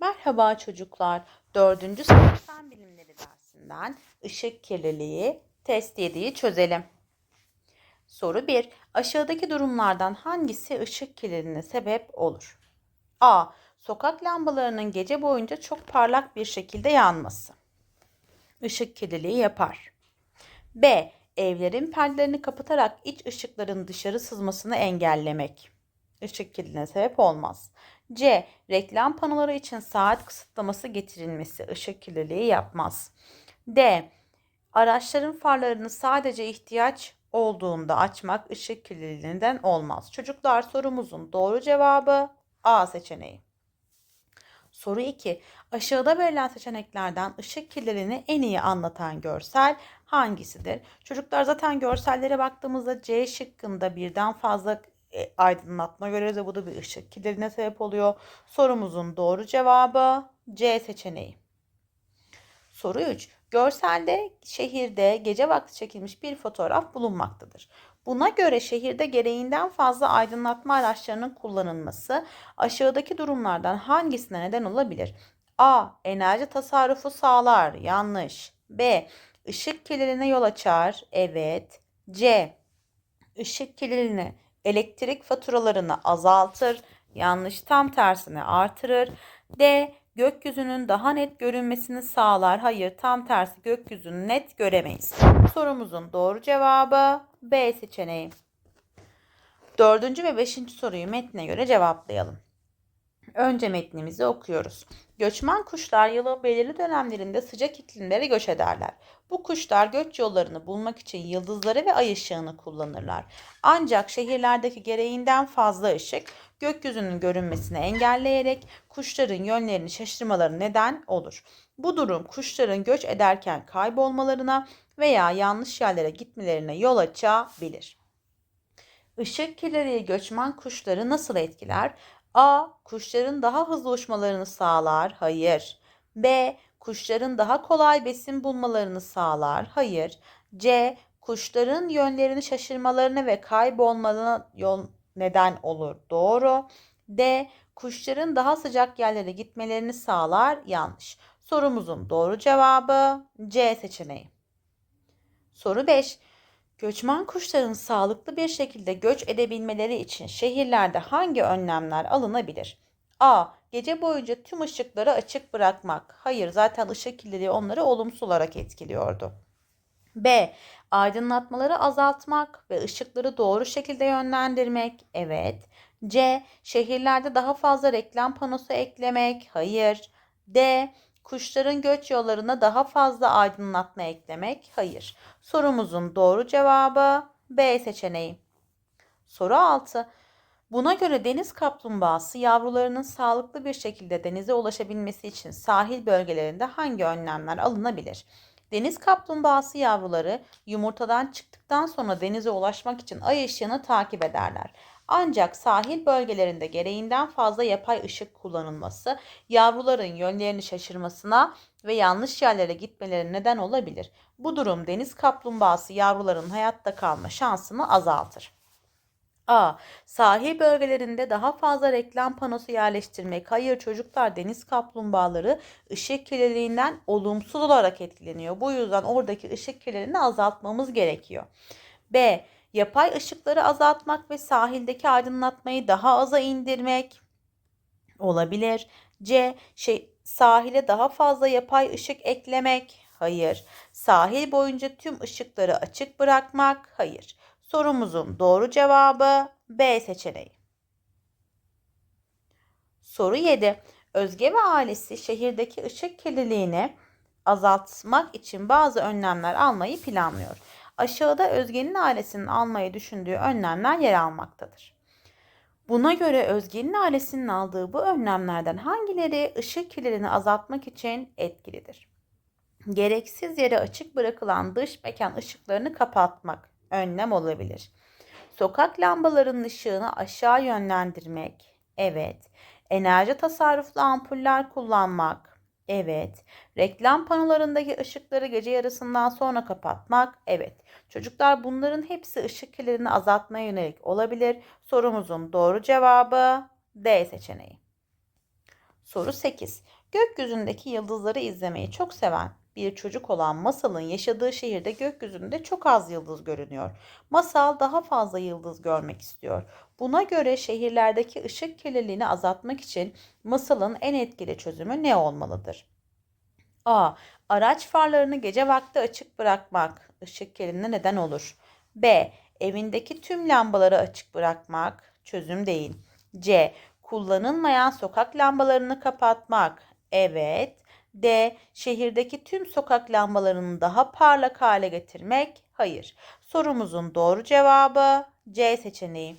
Merhaba çocuklar. 4. sınıf fen bilimleri dersinden ışık kirliliği test 7'yi çözelim. Soru 1. Aşağıdaki durumlardan hangisi ışık kirliliğine sebep olur? A. Sokak lambalarının gece boyunca çok parlak bir şekilde yanması. Işık kirliliği yapar. B. Evlerin perdelerini kapatarak iç ışıkların dışarı sızmasını engellemek. Işık kirliliğine sebep olmaz. C. Reklam panoları için saat kısıtlaması getirilmesi ışık kirliliği yapmaz. D. Araçların farlarını sadece ihtiyaç olduğunda açmak ışık kirliliğinden olmaz. Çocuklar sorumuzun doğru cevabı A seçeneği. Soru 2. Aşağıda verilen seçeneklerden ışık kirliliğini en iyi anlatan görsel hangisidir? Çocuklar zaten görsellere baktığımızda C şıkkında birden fazla e, aydınlatma ve bu da bir ışık kirliliğine sebep oluyor. Sorumuzun doğru cevabı C seçeneği. Soru 3. Görselde şehirde gece vakti çekilmiş bir fotoğraf bulunmaktadır. Buna göre şehirde gereğinden fazla aydınlatma araçlarının kullanılması aşağıdaki durumlardan hangisine neden olabilir? A. Enerji tasarrufu sağlar. Yanlış. B. Işık kirliliğine yol açar. Evet. C. Işık kirliliğine elektrik faturalarını azaltır. Yanlış tam tersine artırır. D. Gökyüzünün daha net görünmesini sağlar. Hayır tam tersi gökyüzünü net göremeyiz. Sorumuzun doğru cevabı B seçeneği. Dördüncü ve beşinci soruyu metne göre cevaplayalım. Önce metnimizi okuyoruz. Göçmen kuşlar yılın belirli dönemlerinde sıcak iklimlere göç ederler. Bu kuşlar göç yollarını bulmak için yıldızları ve ay ışığını kullanırlar. Ancak şehirlerdeki gereğinden fazla ışık gökyüzünün görünmesini engelleyerek kuşların yönlerini şaşırmaları neden olur. Bu durum kuşların göç ederken kaybolmalarına veya yanlış yerlere gitmelerine yol açabilir. Işık kirliliği göçmen kuşları nasıl etkiler? A. Kuşların daha hızlı uçmalarını sağlar. Hayır. B. Kuşların daha kolay besin bulmalarını sağlar. Hayır. C. Kuşların yönlerini şaşırmalarına ve kaybolmalarına yol neden olur. Doğru. D. Kuşların daha sıcak yerlere gitmelerini sağlar. Yanlış. Sorumuzun doğru cevabı C seçeneği. Soru 5. Göçmen kuşların sağlıklı bir şekilde göç edebilmeleri için şehirlerde hangi önlemler alınabilir? A. Gece boyunca tüm ışıkları açık bırakmak. Hayır, zaten ışık kirliliği onları olumsuz olarak etkiliyordu. B. Aydınlatmaları azaltmak ve ışıkları doğru şekilde yönlendirmek. Evet. C. Şehirlerde daha fazla reklam panosu eklemek. Hayır. D. Kuşların göç yollarına daha fazla aydınlatma eklemek. Hayır. Sorumuzun doğru cevabı B seçeneği. Soru 6. Buna göre deniz kaplumbağası yavrularının sağlıklı bir şekilde denize ulaşabilmesi için sahil bölgelerinde hangi önlemler alınabilir? Deniz kaplumbağası yavruları yumurtadan çıktıktan sonra denize ulaşmak için ay ışığını takip ederler. Ancak sahil bölgelerinde gereğinden fazla yapay ışık kullanılması yavruların yönlerini şaşırmasına ve yanlış yerlere gitmelerine neden olabilir. Bu durum deniz kaplumbağası yavruların hayatta kalma şansını azaltır. A. Sahil bölgelerinde daha fazla reklam panosu yerleştirmek. Hayır çocuklar deniz kaplumbağaları ışık kirliliğinden olumsuz olarak etkileniyor. Bu yüzden oradaki ışık kirliliğini azaltmamız gerekiyor. B. Yapay ışıkları azaltmak ve sahildeki aydınlatmayı daha aza indirmek olabilir. C. Şey, sahile daha fazla yapay ışık eklemek. Hayır. Sahil boyunca tüm ışıkları açık bırakmak. Hayır. Sorumuzun doğru cevabı B seçeneği. Soru 7. Özge ve ailesi şehirdeki ışık kirliliğini azaltmak için bazı önlemler almayı planlıyor. Aşağıda Özge'nin ailesinin almayı düşündüğü önlemler yer almaktadır. Buna göre Özge'nin ailesinin aldığı bu önlemlerden hangileri ışık kirliliğini azaltmak için etkilidir? Gereksiz yere açık bırakılan dış mekan ışıklarını kapatmak önlem olabilir. Sokak lambalarının ışığını aşağı yönlendirmek. Evet. Enerji tasarruflu ampuller kullanmak. Evet. Reklam panolarındaki ışıkları gece yarısından sonra kapatmak. Evet. Çocuklar bunların hepsi ışık kirliliğini azaltmaya yönelik olabilir. Sorumuzun doğru cevabı D seçeneği. Soru 8. Gökyüzündeki yıldızları izlemeyi çok seven bir çocuk olan Masal'ın yaşadığı şehirde gökyüzünde çok az yıldız görünüyor. Masal daha fazla yıldız görmek istiyor. Buna göre şehirlerdeki ışık kirliliğini azaltmak için Masal'ın en etkili çözümü ne olmalıdır? A. Araç farlarını gece vakti açık bırakmak ışık kirliliğine neden olur. B. Evindeki tüm lambaları açık bırakmak çözüm değil. C. Kullanılmayan sokak lambalarını kapatmak. Evet. D. Şehirdeki tüm sokak lambalarını daha parlak hale getirmek. Hayır. Sorumuzun doğru cevabı C seçeneği.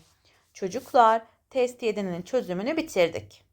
Çocuklar test 7'nin çözümünü bitirdik.